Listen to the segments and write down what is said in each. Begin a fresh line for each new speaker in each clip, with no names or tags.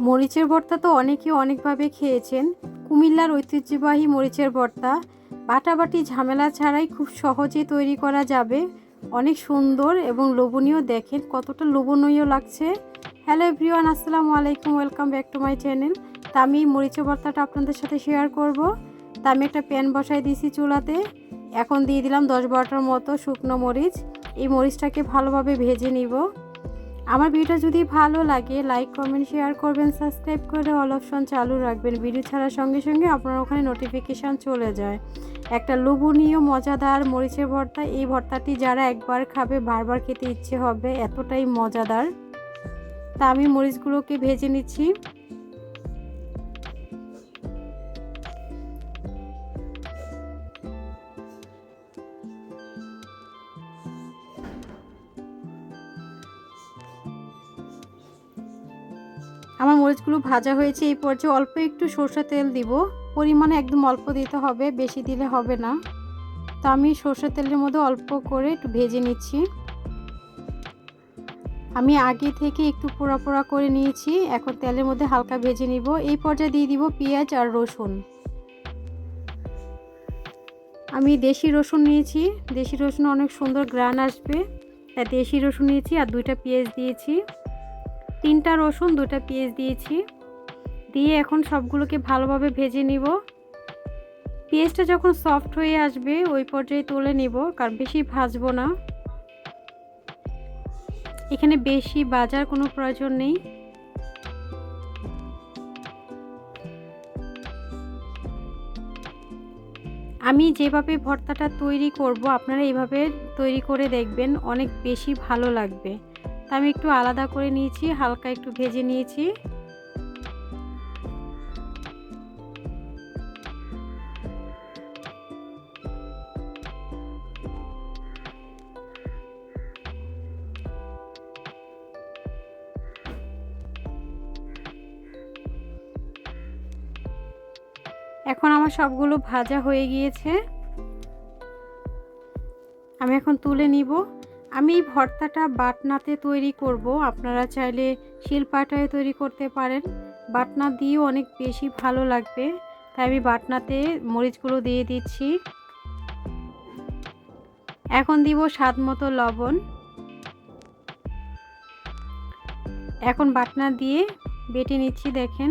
মরিচের ভর্তা তো অনেকে অনেকভাবে খেয়েছেন। কুমিল্লার ঐতিহ্যবাহী মরিচের ভর্তা। বাটাবাটি ঝামেলা ছাড়াই খুব সহজে তৈরি করা যাবে। অনেক সুন্দর এবং লোভনীয়। দেখেন কতটা লোভনীয় লাগছে। হ্যালো এভরিওয়ান, আসসালামু আলাইকুম। Welcome back to my channel. তা আমি মরিচের ভর্তাটা আপনাদের সাথে শেয়ার করব। তা আমি একটা প্যান বসাই দিয়েছি চুলাতে। এখন দিয়ে দিলাম দশ বারোটার মতো শুকনো মরিচ। এই মরিচটাকে ভালোভাবে ভেজে নিব। আমার ভিডিও যদি ভালো লাগে লাইক কমেন্ট শেয়ার করবেন সাবস্ক্রাইব করে অল অপশন চালু রাখবেন। ভিডিও ছাড়ার সঙ্গে সঙ্গে আপনার ওখানে নোটিফিকেশান চলে যায়। একটা লোভনীয়, মজাদার মরিচের ভর্তা, এই ভর্তাটি যারা একবার খাবে, বারবার খেতে ইচ্ছে হবে, এতটাই মজাদার। তা আমি মরিচগুলোকে ভেজে নিচ্ছি। আমার মরিচগুলো ভাজা হয়েছে এই পর্যায়ে অল্প একটু সর্ষে তেল দিব। পরিমাণে একদম অল্প দিতে হবে, বেশি দিলে হবে না। তো আমি সর্ষে তেলের মধ্যে অল্প করে একটু ভেজে নিচ্ছি। আমি আগে থেকে একটু পোড়া পোড়া করে নিয়েছি, এখন তেলের মধ্যে হালকা ভেজে নিব। এই পর্যায়ে দিয়ে দিব পেঁয়াজ আর রসুন। আমি দেশি রসুন নিয়েছি। দেশি রসুন অনেক সুন্দর গ্রান আসবে। তাই দেশি রসুন নিয়েছি আর দুইটা পেঁয়াজ দিয়েছি। তিনটা রসুন, দুটা পেঁয়াজ দিয়েছি। দিয়ে এখন সবগুলোকে ভালোভাবে ভেজে নিব। পেঁয়াজটা যখন সফট হয়ে আসবে, ওই পর্যায়ে তুলে নিব, কারণ বেশি ভাজবো না। এখানে বেশি বাজার কোনো প্রয়োজন নেই। আমি যেভাবে ভর্তাটা তৈরি করব, আপনারা এইভাবে তৈরি করে দেখবেন, অনেক বেশি ভালো লাগবে। আমি একটু আলাদা করে নিয়েছি, হালকা একটু ভেজে নিয়েছি। এখন আমার সবগুলো ভাজা হয়ে গিয়েছে। আমি এখন তুলে নিব। আমি এই ভর্তাটা বাটনাতে তৈরি করব। আপনারা চাইলে শিলপাটায় তৈরি করতে পারেন। বাটনা দিয়েও অনেক বেশি ভালো লাগবে। তাই আমি বাটনাতে মরিচগুলো দিয়ে দিচ্ছি। এখন দিব স্বাদ মতো লবণ। এখন বাটনা দিয়ে বেটে নিচ্ছি, দেখেন।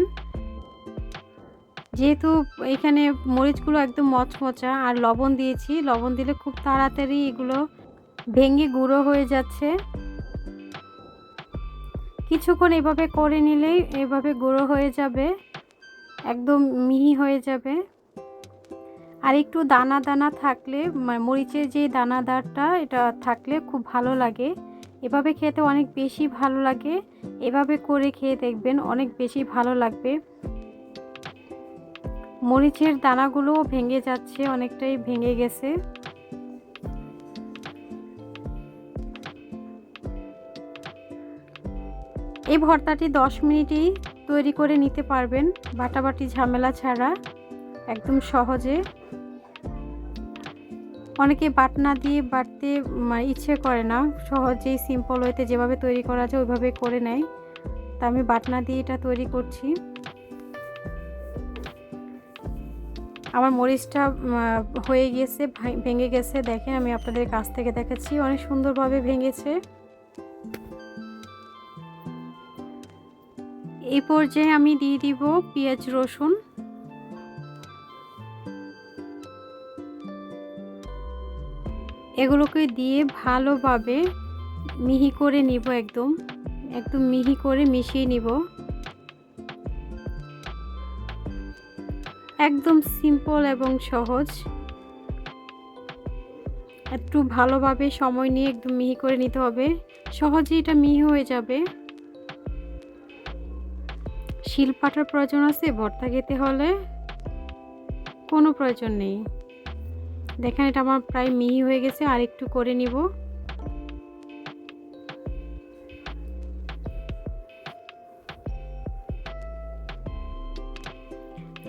যেহেতু এখানে মরিচগুলো একদম মচমচা, আর লবণ দিয়েছি, লবণ দিলে খুব তাড়াতাড়ি এগুলো ভেঙে গুঁড়ো হয়ে যাচ্ছে। কিছুক্ষণ এভাবে করে নিলেই এভাবে গুঁড়ো হয়ে যাবে, একদম মিহি হয়ে যাবে। আর একটু দানা দানা থাকলে মরিচের যে দানাদারটা এটা থাকলে খুব ভালো লাগে। এভাবে খেতে অনেক বেশি ভালো লাগে। এভাবে করে খেয়ে দেখবেন অনেক বেশি ভালো লাগবে। মরিচের দানাগুলোও ভেঙে যাচ্ছে, অনেকটাই ভেঙে গেছে। এই ভর্তাটি 10 মিনিটেই তৈরি করে নিতে পারবেন, বাটাবাটি ঝামেলা ছাড়া, একদম সহজে। অনেকে বাটনা দিয়ে বাটতে ইচ্ছে করে না, সহজেই সিম্পল ওয়েতে যেভাবে তৈরি করা যায় ওইভাবে করে নেয়। তা আমি বাটনা দিয়ে এটা তৈরি করছি। আমার মরিচটা হয়ে গিয়েছে ভেঙে গেছে, দেখেন আমি আপনাদের কাছ থেকে দেখাচ্ছি, অনেক সুন্দরভাবে ভেঙেছে। এই পর্যায়ে আমি দিয়ে দিব পেঁয়াজ রসুন। এগুলোকে দিয়ে ভালোভাবে মিহি করে নিব একদম। একদম মিহি করে মিশিয়ে নিব। একদম সিম্পল এবং সহজ। একটু ভালোভাবে সময় নিয়ে একদম মিহি করে নিতে হবে। সহজেই এটা মিহি হয়ে যাবে। শিলপাটার প্রয়োজন আছে, ভর্তা খেতে হলে কোনো প্রয়োজন নেই। দেখেন এটা আমার প্রায় মিহি হয়ে গেছে, আর একটু করে নিব।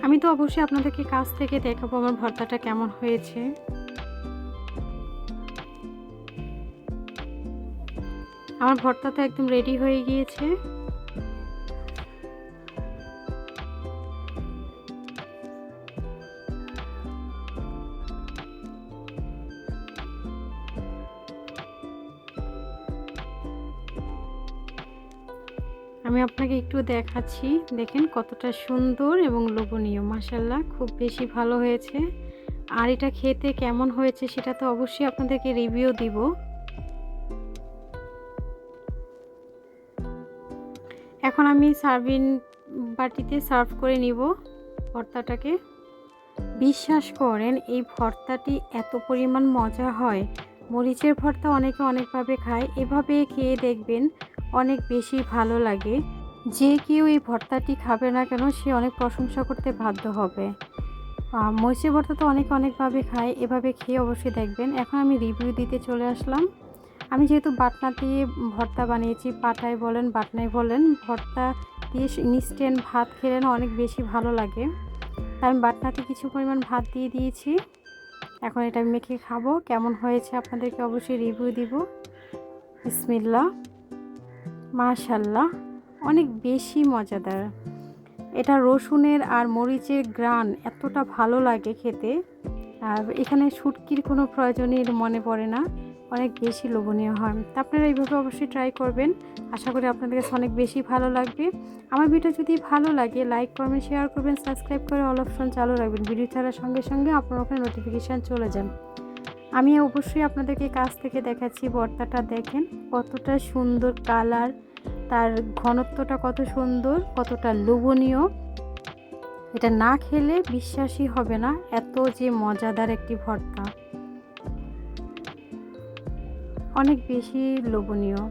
আমি তো অবশ্যই আপনাদেরকে কাছ থেকে দেখাবো আমার ভর্তাটা কেমন হয়েছে। আমার ভর্তা তো একদম রেডি হয়ে গিয়েছে। আমি আপনাকে একটু দেখাচ্ছি। দেখেন কতটা সুন্দর এবং লোভনীয় মাসাল্লাহ খুব বেশি ভালো হয়েছে। আর এটা খেতে কেমন হয়েছে সেটা তো অবশ্যই আপনাদেরকে রিভিউ দিব। এখন আমি সার্ভিন বাটিতে সার্ভ করে নিব ভর্তাটাকে। বিশ্বাস করেন, এই ভর্তাটি এত পরিমাণ মজা হয়। মরিচের ভর্তা অনেকে অনেকভাবে খায়। এভাবে খেয়ে দেখবেন অনেক বেশি ভালো লাগে। যে কেউ এই ভর্তাটি খাবে না কেন, সে অনেক প্রশংসা করতে বাধ্য হবে। মরিচের ভর্তা তো অনেক অনেকভাবে খায়, এভাবে খেয়ে অবশ্যই দেখবেন। এখন আমি রিভিউ দিতে চলে আসলাম। আমি যেহেতু বাটনা দিয়ে ভর্তা বানিয়েছি, পাটায় বলেন, বাটনায় বলেন, ভর্তা দিয়ে ইনস্ট্যান্ট ভাত খেলে না অনেক বেশি ভালো লাগে। তাই আমি বাটনাতে কিছু পরিমাণ ভাত দিয়ে দিয়েছি। এখন এটা আমি মেখে খাব। কেমন হয়েছে আপনাদেরকে অবশ্যই রিভিউ দিব। বিসমিল্লা মাশাল্লাহ, অনেক বেশি মজাদার। এটা রসুনের আর মরিচের গ্রান এতটা ভালো লাগে খেতে। আর এখানে শুটকির কোনো প্রয়োজনই মনে পড়ে না, অনেক বেশি লোভনীয় হয়। তা আপনারা এইভাবে অবশ্যই ট্রাই করবেন। আশা করি আপনাদের কাছে অনেক বেশি ভালো লাগবে। আমার ভিডিও যদি ভালো লাগে লাইক করবেন শেয়ার করবেন সাবস্ক্রাইব করে অল অপশন চালু রাখবেন। ভিডিও ছাড়ার সঙ্গে সঙ্গে আপনার ওখানে নোটিফিকেশান চলে যান আমি অবশ্যই আপনাদেরকে কাছ থেকে দেখাচ্ছি ভর্তাটা দেখেন, কতটা সুন্দর কালার, তার ঘনত্বটা কত সুন্দর, কতটা লোভনীয়। এটা না খেলে বিশ্বাসই হবে না, এত যে মজাদার একটি ভর্তা। অনেক বেশি লোভনীয়।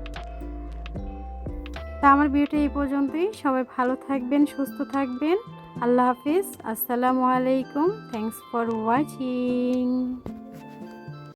তা আমার ভিডিওটা এই পর্যন্তই, সবাই ভালো থাকবেন, সুস্থ থাকবেন। আল্লাহ হাফিজ, আসসালামু আলাইকুম থ্যাংকস ফর ওয়াচিং